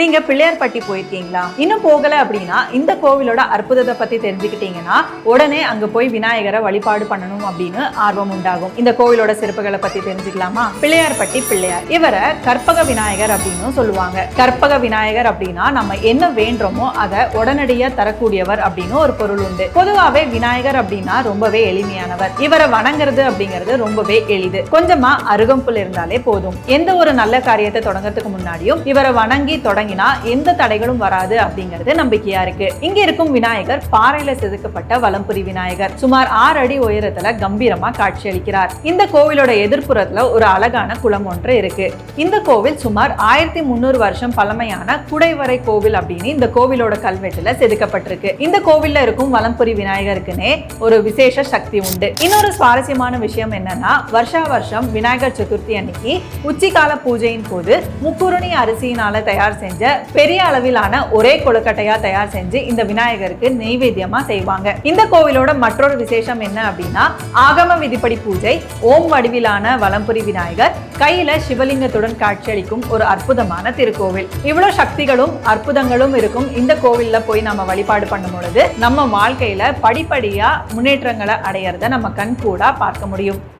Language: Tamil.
நீங்க பிள்ளையார்பட்டி போயிருக்கீங்களா? இன்னும் போகல அப்படின்னா இந்த கோவிலோட அற்புதத்தை பத்தி தெரிஞ்சுக்கிட்டீங்கன்னா உடனே அங்க போய் விநாயகரை வழிபாடு பண்ணணும் அப்படின்னு ஆர்வம் உண்டாகும். இந்த கோவிலோட சிறப்புகளை பத்தி தெரிஞ்சுக்கலாமா? பிள்ளையார்பட்டி பிள்ளையார். இவரை கற்பக விநாயகர் அப்படின்னு சொல்லுவாங்க. கற்பக விநாயகர் அப்படின்னா நம்ம என்ன வேண்டுறோமோ அதை உடனடியா தரக்கூடியவர் அப்படின்னு ஒரு பொருள் உண்டு. பொதுவாவே விநாயகர் அப்படின்னா ரொம்பவே எளிமையானவர். இவரை வணங்குறது அப்படிங்கிறது ரொம்பவே எளிது. கொஞ்சமா அருகம்புல் இருந்தாலே போதும். எந்த ஒரு நல்ல காரியத்தை தொடங்கறதுக்கு முன்னாடியும் இவரை வணங்கி தொடங்கினா எந்த தடைகளும் வராது அப்படிங்கிறது நம்பிக்கையா இருக்கு. இங்க இருக்கும் விநாயகர் பாறையில செதுக்கப்பட்ட வலம்புரி விநாயகர். சுமார் ஆறு அடி உயரத்துல கம்பீரமா காட்சியளிக்கிறார் இந்த கோவிலோட எதிர்ப்புறத்துல ஒரு அழகான குளம் ஒன்று இருக்கு. இந்த கோவில் சுமார் ஆயிரத்தி முன்னூறு வருஷம் பழமையான குடைவரை கோவில் அப்படின்னு இந்த கோவிலோட கல்வெட்டுல செதுக்கப்பட்டிருக்கு. இந்த கோவில்ல இருக்கும் வலம்புரி விநாயகருக்குன்னே ஒரு விசேஷ சக்தி உண்டு. இன்னொரு சுவாரஸ்யமான விஷயம் என்னன்னா வருஷா வருஷம் விநாயகர் சதுர்த்தி அன்னைக்கு உச்சிகால பூஜையின் போது முக்குருணி அரிசியினால தயார் செஞ்ச பெரிய அளவிலான ஒரே கொழுக்கட்டையா தயார் செஞ்சு இந்த விநாயகருக்கு நெய்வேத்தியமா செய்வாங்க. இந்த கோவிலோட மற்றொரு விசேஷம் என்ன அப்படின்னா ஆகம விதிப்படி பூஜை ஓம் வடிவிலான வலம்புரி விநாயகர் கையில சிவலிங்கத்துடன் காட்சியளிக்கும் ஒரு அற்புதமான திருக்கோவில். இவ்வளவு சக்திகளும் அற்புதங்களும் இருக்கும் இந்த கோவில்ல போய் நம்ம வழிபாடு பண்ணும் பொழுது நம்ம வாழ்க்கையில படிப்படியா முன்னேற்றங்களை அடையறத நம்ம கண் கூட பார்க்க முடியும்.